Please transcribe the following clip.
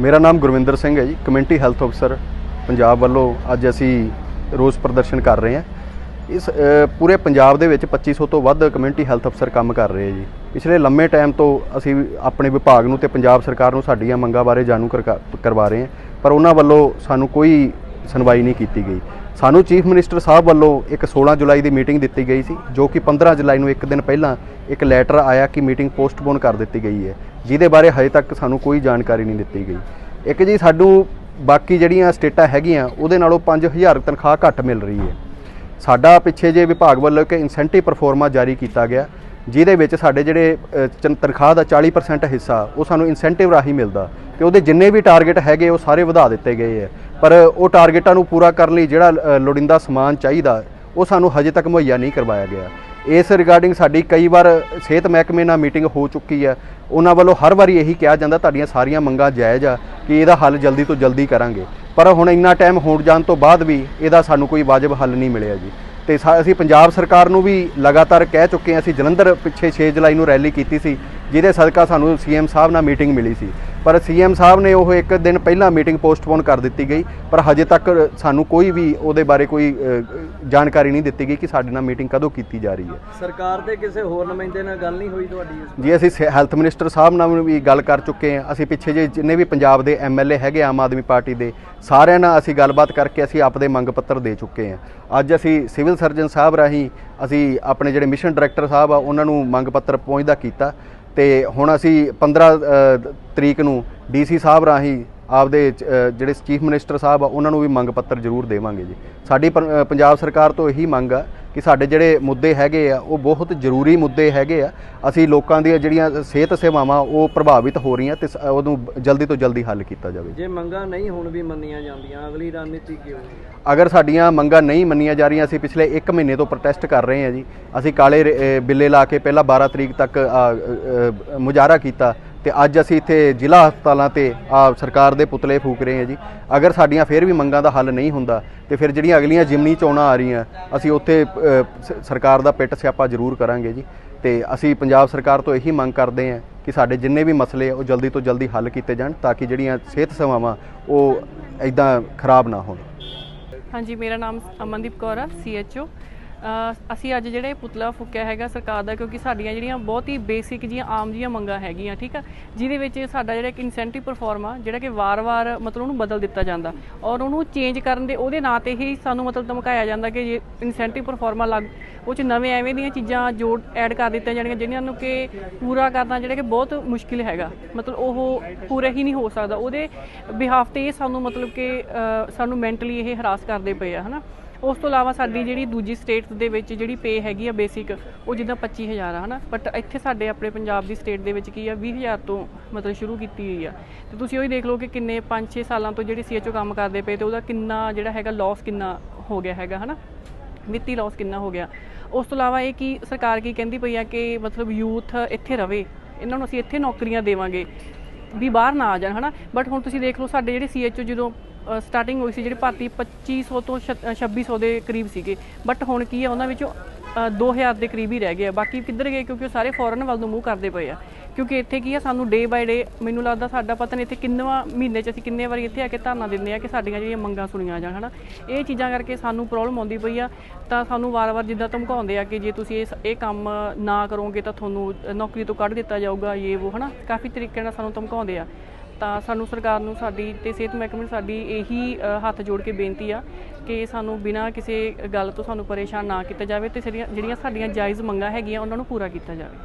ਮੇਰਾ ਨਾਮ ਗੁਰਵਿੰਦਰ ਸਿੰਘ ਹੈ ਜੀ, ਕਮਿਊਨਿਟੀ ਹੈਲਥ ਅਫਸਰ ਪੰਜਾਬ ਵੱਲੋਂ ਅੱਜ ਅਸੀਂ ਰੋਸ ਪ੍ਰਦਰਸ਼ਨ ਕਰ ਰਹੇ ਹਾਂ। ਇਸ ਪੂਰੇ ਪੰਜਾਬ ਦੇ ਵਿੱਚ 2500 ਤੋਂ ਵੱਧ ਕਮਿਊਨਿਟੀ ਹੈਲਥ ਅਫਸਰ ਕੰਮ ਕਰ ਰਹੇ ਜੀ। ਪਿਛਲੇ ਲੰਮੇ ਟਾਈਮ ਤੋਂ ਅਸੀਂ ਆਪਣੇ ਵਿਭਾਗ ਨੂੰ ਤੇ ਪੰਜਾਬ ਸਰਕਾਰ ਨੂੰ ਸਾਡੀਆਂ ਮੰਗਾਂ ਬਾਰੇ ਜਾਣੂ ਕਰਕਾ- ਕਰਵਾ ਰਹੇ ਹਾਂ, ਪਰ ਉਹਨਾਂ ਵੱਲੋਂ ਸਾਨੂੰ ਕੋਈ ਸੁਣਵਾਈ ਨਹੀਂ ਕੀਤੀ ਗਈ। ਸਾਨੂੰ ਚੀਫ ਮਿਨਿਸਟਰ ਸਾਹਿਬ ਵੱਲੋਂ ਇੱਕ 16 ਜੁਲਾਈ ਦੀ ਮੀਟਿੰਗ ਦਿੱਤੀ ਗਈ ਸੀ, ਜੋ ਕਿ 15 ਜੁਲਾਈ ਨੂੰ ਇੱਕ ਦਿਨ ਪਹਿਲਾਂ ਇੱਕ ਲੈਟਰ ਆਇਆ ਕਿ ਮੀਟਿੰਗ ਪੋਸਟਪੋਨ ਕਰ ਦਿੱਤੀ ਗਈ ਹੈ। ਜਿਹਦੇ ਬਾਰੇ ਹਜੇ ਤੱਕ ਸਾਨੂੰ ਕੋਈ ਜਾਣਕਾਰੀ ਨਹੀਂ ਦਿੱਤੀ ਗਈ। ਇੱਕ ਜੀ ਸਾਨੂੰ ਬਾਕੀ ਜਿਹੜੀਆਂ ਸਟੇਟਾਂ ਹੈਗੀਆਂ ਉਹਦੇ ਨਾਲੋਂ 5000 ਤਨਖਾਹ ਘੱਟ ਮਿਲ ਰਹੀ ਹੈ। ਸਾਡਾ ਪਿੱਛੇ ਜੇ ਵਿਭਾਗ ਵੱਲੋਂ ਇੱਕ ਇਨਸੈਂਟਿਵ ਪਰਫਾਰਮਾ ਜਾਰੀ ਕੀਤਾ ਗਿਆ ਜਿਹਦੇ ਵਿੱਚ ਸਾਡੇ ਜਿਹੜੇ ਅ, ਤਨਖਾਹ ਦਾ 40% ਹਿੱਸਾ ਉਹ ਸਾਨੂੰ ਇਨਸੈਂਟਿਵ ਰਾਹੀਂ ਮਿਲਦਾ। ਤੇ ਉਹਦੇ ਜਿੰਨੇ ਵੀ ਟਾਰਗੇਟ ਹੈਗੇ ਉਹ ਸਾਰੇ ਵਧਾ ਦਿੱਤੇ ਗਏ ਹੈ। ਪਰ ਉਹ ਟਾਰਗੇਟਾਂ ਨੂੰ ਪੂਰਾ ਕਰਨ ਲਈ ਜਿਹੜਾ ਅ, ਲੋੜੀਂਦਾ ਸਮਾਨ ਚਾਹੀਦਾ ਉਹ ਸਾਨੂੰ ਹਜੇ ਤੱਕ ਮੁਹੱਈਆ ਨਹੀਂ ਕਰਵਾਇਆ ਗਿਆ। ਇਸ ਰਿਗਾਰਡਿੰਗ ਸਾਡੀ ਕਈ ਵਾਰ ਸਿਹਤ ਮਹਿਕਮੇ ਨਾਲ ਮੀਟਿੰਗ ਹੋ ਚੁੱਕੀ ਹੈ, ਉਹਨਾਂ ਵੱਲੋਂ ਹਰ ਵਾਰੀ ਇਹੀ ਕਿਹਾ ਜਾਂਦਾ, ਤੁਹਾਡੀਆਂ ਸਾਰੀਆਂ ਮੰਗਾਂ ਜਾਇਜ਼ ਆ ਕਿ ਇਹਦਾ ਹੱਲ ਜਲਦੀ ਤੋਂ ਜਲਦੀ ਕਰਾਂਗੇ। ਪਰ ਹੁਣ ਇੰਨਾ ਟਾਈਮ ਹੋਣ ਜਾਣ ਤੋਂ ਬਾਅਦ ਵੀ ਇਹਦਾ ਸਾਨੂੰ ਕੋਈ ਵਾਜਬ ਹੱਲ ਨਹੀਂ ਮਿਲਿਆ ਜੀ। ਤੇ ਸਾ- ਅਸੀਂ ਪੰਜਾਬ ਸਰਕਾਰ ਨੂੰ ਵੀ ਲਗਾਤਾਰ ਕਹਿ ਚੁੱਕੇ ਹਾਂ, ਅਸੀਂ ਜਲੰਧਰ ਪਿੱਛੇ 6 ਜੁਲਾਈ ਨੂੰ ਰੈਲੀ ਕੀਤੀ ਸੀ, ਜਿਹਦੇ ਸਦਕਾ ਸਾਨੂੰ ਸੀਐਮ ਸਾਹਿਬ ਨਾਲ ਮੀਟਿੰਗ ਮਿਲੀ ਸੀ। ਪਰ ਸੀਐਮ ਸਾਹਿਬ ਨੇ ਉਹ ਇੱਕ ਦਿਨ ਪਹਿਲਾਂ ਮੀਟਿੰਗ ਪੋਸਟਪੋਨ ਕਰ ਦਿੱਤੀ ਗਈ ਪਰ ਹਜੇ ਤੱਕ ਸਾਨੂੰ ਕੋਈ ਵੀ ਉਹਦੇ ਬਾਰੇ ਕੋਈ ਜਾਣਕਾਰੀ ਨਹੀਂ ਦਿੱਤੀ ਗਈ ਕਿ ਸਾਡੇ ਨਾਲ ਮੀਟਿੰਗ ਕਦੋਂ ਕੀਤੀ ਜਾ ਰਹੀ ਹੈ। ਸਰਕਾਰ ਦੇ ਕਿਸੇ ਹੋਰ ਨੁਮਾਇੰਦੇ ਨਾਲ ਗੱਲ ਨਹੀਂ ਹੋਈ ਤੁਹਾਡੀ ਜੀ ਅਸੀਂ ਹੈਲਥ ਮਿਨਿਸਟਰ ਸਾਹਿਬ ਨਾਲ ਵੀ ਗੱਲ ਕਰ ਚੁੱਕੇ ਹਾਂ। ਅਸੀਂ ਪਿੱਛੇ ਜੇ ਜਿੰਨੇ ਵੀ ਪੰਜਾਬ ਦੇ ਐਮਐਲਏ ਹੈਗੇ ਆਮ ਆਦਮੀ ਪਾਰਟੀ ਦੇ ਸਾਰਿਆਂ ਨਾਲ ਅਸੀਂ ਗੱਲਬਾਤ ਕਰਕੇ ਅਸੀਂ ਆਪਦੇ ਮੰਗ ਪੱਤਰ ਦੇ ਚੁੱਕੇ ਹਾਂ। ਅੱਜ ਅਸੀਂ ਸਿਵਲ ਸਰਜਨ ਸਾਹਿਬ ਰਾਹੀਂ ਅਸੀਂ ਆਪਣੇ ਜਿਹੜੇ ਮਿਸ਼ਨ ਡਾਇਰੈਕਟਰ ਸਾਹਿਬ ਆ ਉਹਨਾਂ ਨੂੰ ਮੰਗ ਪੱਤਰ ਪਹੁੰਚਦਾ ਕੀਤਾ। ਤੇ ਹੁਣ ਅਸੀਂ 15 ਤਰੀਕ ਨੂੰ ਡੀਸੀ ਸਾਹਿਬ ਰਾਹੀਂ ਆਪਦੇ ਜਿਹੜੇ ਚੀਫ ਮਿਨਿਸਟਰ ਸਾਹਿਬ ਆ ਉਹਨਾਂ ਨੂੰ ਵੀ ਮੰਗ ਪੱਤਰ ਜ਼ਰੂਰ ਦੇਵਾਂਗੇ ਜੀ। ਸਾਡੀ ਪੰਜਾਬ ਸਰਕਾਰ ਤੋਂ ਇਹੀ ਮੰਗ ਆ ਕਿ ਸਾਡੇ ਜਿਹੜੇ ਮੁੱਦੇ ਹੈਗੇ ਆ ਉਹ ਬਹੁਤ ਜ਼ਰੂਰੀ ਮੁੱਦੇ ਹੈਗੇ ਆ। ਅਸੀਂ ਲੋਕਾਂ ਦੀਆਂ ਜਿਹੜੀਆਂ ਸਿਹਤ ਸੇਵਾਵਾਂ ਉਹ ਪ੍ਰਭਾਵਿਤ ਹੋ ਰਹੀਆਂ ਤੇ ਉਹਨੂੰ ਜਲਦੀ ਤੋਂ ਜਲਦੀ ਹੱਲ ਕੀਤਾ ਜਾਵੇ। ਜੇ ਮੰਗਾਂ ਨਹੀਂ ਹੁਣ ਵੀ ਮੰਨੀਆਂ ਜਾਂਦੀਆਂ ਅਗਲੀ ਰਣਨੀਤੀ ਕੀ ਹੋਵੇਗੀ ਅਗਰ ਸਾਡੀਆਂ ਮੰਗਾਂ ਨਹੀਂ ਮੰਨੀਆਂ ਜਾ ਰਹੀਆਂ ਅਸੀਂ ਪਿਛਲੇ 1 ਮਹੀਨੇ ਤੋਂ ਪ੍ਰੋਟੈਸਟ ਕਰ ਰਹੇ ਹਾਂ ਜੀ। ਅਸੀਂ ਕਾਲੇ ਬਿੱਲੇ ਲਾ ਕੇ ਪਹਿਲਾਂ 12 ਤਰੀਕ ਤੱਕ ਮੁਜ਼ਾਹਰਾ ਕੀਤਾ। ਤੇ ਅੱਜ ਅਸੀਂ ਇੱਥੇ ਜ਼ਿਲ੍ਹਾ ਹਸਪਤਾਲਾਂ ਤੇ ਆ ਸਰਕਾਰ ਦੇ ਪੁਤਲੇ ਫੂਕ ਰਹੇ ਹਾਂ ਜੀ। ਅਗਰ ਸਾਡੀਆਂ ਫਿਰ ਵੀ ਮੰਗਾਂ ਦਾ ਹੱਲ ਨਹੀਂ ਹੁੰਦਾ, ਤੇ ਫਿਰ ਜਿਹੜੀਆਂ ਅਗਲੀਆਂ ਜਿਮਨੀ ਚੋਣਾਂ ਆ ਰਹੀਆਂ, ਅਸੀਂ ਉੱਥੇ ਸਰਕਾਰ ਦਾ ਪਿੱਟ ਸਿਆਪਾ ਜ਼ਰੂਰ ਕਰਾਂਗੇ ਜੀ। ਤੇ ਅਸੀਂ ਪੰਜਾਬ ਸਰਕਾਰ ਤੋਂ ਇਹੀ ਮੰਗ ਕਰਦੇ ਹਾਂ ਕਿ ਸਾਡੇ ਜਿੰਨੇ ਵੀ ਮਸਲੇ ਉਹ ਜਲਦੀ ਤੋਂ ਜਲਦੀ ਹੱਲ ਕੀਤੇ ਜਾਣ ਤਾਂ ਕਿ ਜਿਹੜੀਆਂ ਸਿਹਤ ਸੇਵਾਵਾਂ, ਉਹ ਇਦਾਂ ਖਰਾਬ ਨਾ ਹੋਣ। ਹਾਂਜੀ, ਮੇਰਾ ਨਾਮ ਅਮਨਦੀਪ ਕੌਰ ਆ ਸੀਐਚਓ ਅਸੀਂ ਅੱਜ ਜਿਹੜੇ ਪੁਤਲਾ ਫੁੱਕਿਆ ਹੈਗਾ ਸਰਕਾਰ ਦਾ, ਕਿਉਂਕਿ ਸਾਡੀਆਂ ਜਿਹੜੀਆਂ ਬਹੁਤ ਹੀ ਬੇਸਿਕ ਜੀਆਂ ਆਮ ਜੀਆਂ ਮੰਗਾਂ ਹੈਗੀਆਂ, ਠੀਕ ਆ? ਜਿਹਦੇ ਵਿੱਚ ਸਾਡਾ ਜਿਹੜਾ ਇੱਕ ਇਨਸੈਂਟਿਵ ਪਰਫਾਰਮ ਆ, ਜਿਹੜਾ ਕਿ ਵਾਰ-ਵਾਰ ਮਤਲਬ ਉਹਨੂੰ ਬਦਲ ਦਿੱਤਾ ਜਾਂਦਾ। ਔਰ ਉਹਨੂੰ ਚੇਂਜ ਕਰਨ ਦੇ ਉਹਦੇ ਨਾਂ ਤੇ ਹੀ ਸਾਨੂੰ ਮਤਲਬ ਧਮਕਾਇਆ ਜਾਂਦਾ ਕਿ ਜੇ ਇਨਸੈਂਟਿਵ ਪਰਫਾਰਮਾ ਲੱਗ, ਉਹ ਚ ਨਵੇਂ ਐਵੇਂ ਦੀਆਂ ਚੀਜ਼ਾਂ ਜੋੜ ਐਡ ਕਰ ਦਿੱਤੀਆਂ ਜਾਣੀਆਂ, ਜਿਨ੍ਹਾਂ ਨੂੰ ਕਿ ਪੂਰਾ ਕਰਨਾ ਜਿਹੜਾ ਕਿ ਬਹੁਤ ਮੁਸ਼ਕਿਲ ਹੈਗਾ। ਮਤਲਬ ਉਹ ਪੂਰਾ ਹੀ ਨਹੀਂ ਹੋ ਸਕਦਾ। ਉਹਦੇ ਬਿਹਾਫ ਤੇ ਇਹ ਸਾਨੂੰ ਮਤਲਬ ਕਿ ਸਾਨੂੰ ਮੈਂਟਲੀ ਇਹ ਹਰਾਸ ਕਰਦੇ ਪਏ ਆ, ਹਨਾ? ਉਸ ਤੋਂ ਇਲਾਵਾ ਸਾਡੀ ਜਿਹੜੀ ਦੂਜੀ ਸਟੇਟ ਦੇ ਵਿੱਚ ਜਿਹੜੀ ਪੇ ਹੈਗੀ ਆ ਬੇਸਿਕ ਉਹ ਜਿੱਦਾਂ 25000 ਆ, ਹਨਾ? ਬਟ ਇੱਥੇ ਸਾਡੇ ਆਪਣੇ ਪੰਜਾਬ ਦੀ ਸਟੇਟ ਦੇ ਵਿੱਚ ਕੀ ਆ 20000 ਤੋਂ ਮਤਲਬ ਸ਼ੁਰੂ ਕੀਤੀ ਹੋਈ ਆ। ਤੇ ਤੁਸੀਂ ਉਹੀ ਦੇਖ ਲਓ ਕਿ ਕਿੰਨੇ 5-6 ਸਾਲਾਂ ਤੋਂ ਜਿਹੜੀ ਸੀਐਚਓ ਕੰਮ ਕਰਦੇ ਪਏ ਤੇ ਉਹਦਾ ਕਿੰਨਾ ਜਿਹੜਾ ਹੈਗਾ ਲਾਸ ਕਿੰਨਾ ਹੋ ਗਿਆ ਹੈਗਾ, ਹਨਾ? ਵਿੱਤੀ ਲਾਸ ਕਿੰਨਾ ਹੋ ਗਿਆ। ਉਸ ਤੋਂ ਇਲਾਵਾ ਇਹ ਕਿ ਸਰਕਾਰ ਕੀ ਕਹਿੰਦੀ ਪਈ ਆ ਕਿ ਮਤਲਬ ਯੂਥ ਇੱਥੇ ਰਵੇ, ਇਹਨਾਂ ਨੂੰ ਅਸੀਂ ਇੱਥੇ ਨੌਕਰੀਆਂ ਦੇਵਾਂਗੇ। ਵੀ ਬਾਹਰ ਨਾ ਆ ਜਾਣ ਹਨਾ? ਬਟ ਹੁਣ ਤੁਸੀਂ ਦੇਖ ਲਓ ਸਾਡੇ ਜਿਹੜੇ ਸੀਐਚਓ ਜਦੋਂ ਸਟਾਰਟਿੰਗ ਹੋਈ ਸੀ ਜਿਹੜੀ ਭਰਤੀ 2500 ਤੋਂ ਛ- ਅ, 2600 ਦੇ ਕਰੀਬ ਸੀਗੇ। ਬਟ ਹੁਣ ਕੀ ਹੈ ਉਹਨਾਂ ਵਿੱਚੋਂ 2000 ਦੇ ਕਰੀਬ ਹੀ ਰਹਿ ਗਏ ਆ। ਬਾਕੀ ਕਿੱਧਰ ਗਏ? ਕਿਉਂਕਿ ਉਹ ਸਾਰੇ ਫੋਰਨ ਵੱਲ ਨੂੰ ਮੂੰਹ ਕਰਦੇ ਪਏ ਆ। ਕਿਉਂਕਿ ਇੱਥੇ ਕੀ ਆ, ਸਾਨੂੰ ਡੇ ਬਾਏ ਡੇ ਮੈਨੂੰ ਲੱਗਦਾ ਸਾਡਾ ਪਤਾ ਨਹੀਂ ਇੱਥੇ ਕਿੰਨਵਾਂ ਮਹੀਨੇ 'ਚ ਅਸੀਂ ਕਿੰਨੇ ਵਾਰੀ ਇੱਥੇ ਆ ਕੇ ਧਰਨਾ ਦਿੰਦੇ ਆ ਕਿ ਸਾਡੀਆਂ ਜਿਹੜੀਆਂ ਮੰਗਾਂ ਸੁਣੀਆਂ ਜਾਣ, ਹਨਾ? ਇਹ ਚੀਜ਼ਾਂ ਕਰਕੇ ਸਾਨੂੰ ਪ੍ਰੋਬਲਮ ਆਉਂਦੀ ਪਈ ਆ। ਤਾਂ ਸਾਨੂੰ ਵਾਰ-ਵਾਰ ਜਿੱਦਾਂ ਧਮਕਾਉਂਦੇ ਆ ਕਿ ਜੇ ਤੁਸੀਂ ਇਹ ਇਹ ਕੰਮ ਨਾ ਕਰੋਗੇ ਤਾਂ ਤੁਹਾਨੂੰ ਨੌਕਰੀ ਤੋਂ ਕੱਢ ਦਿੱਤਾ ਜਾਊਗਾ ਇਹ ਉਹ ਹਨਾ? ਕਾਫੀ ਤਰੀਕੇ ਨਾਲ ਸਾਨੂੰ ਧਮਕਾਉਂਦੇ ਆ। ਤਾਂ ਸਾਨੂੰ ਸਰਕਾਰ ਨੂੰ ਸਾਡੀ ਤੇ ਸਿਹਤ ਮਹਿਕਮੇ ਨੂੰ ਸਾਡੀ ਇਹੀ ਹੱਥ ਜੋੜ ਕੇ ਬੇਨਤੀ ਆ ਕਿ ਸਾਨੂੰ ਬਿਨਾਂ ਕਿਸੇ ਗੱਲ ਤੋਂ ਸਾਨੂੰ ਪਰੇਸ਼ਾਨ ਨਾ ਕੀਤਾ ਜਾਵੇ ਤੇ ਸਾਡੀਆਂ ਜਿਹੜੀਆਂ ਸਾਡੀਆਂ ਜਾਇਜ਼ ਮੰਗਾਂ ਹੈਗੀਆਂ ਉਹਨਾਂ ਨੂੰ ਪੂਰਾ ਕੀਤਾ ਜਾਵੇ।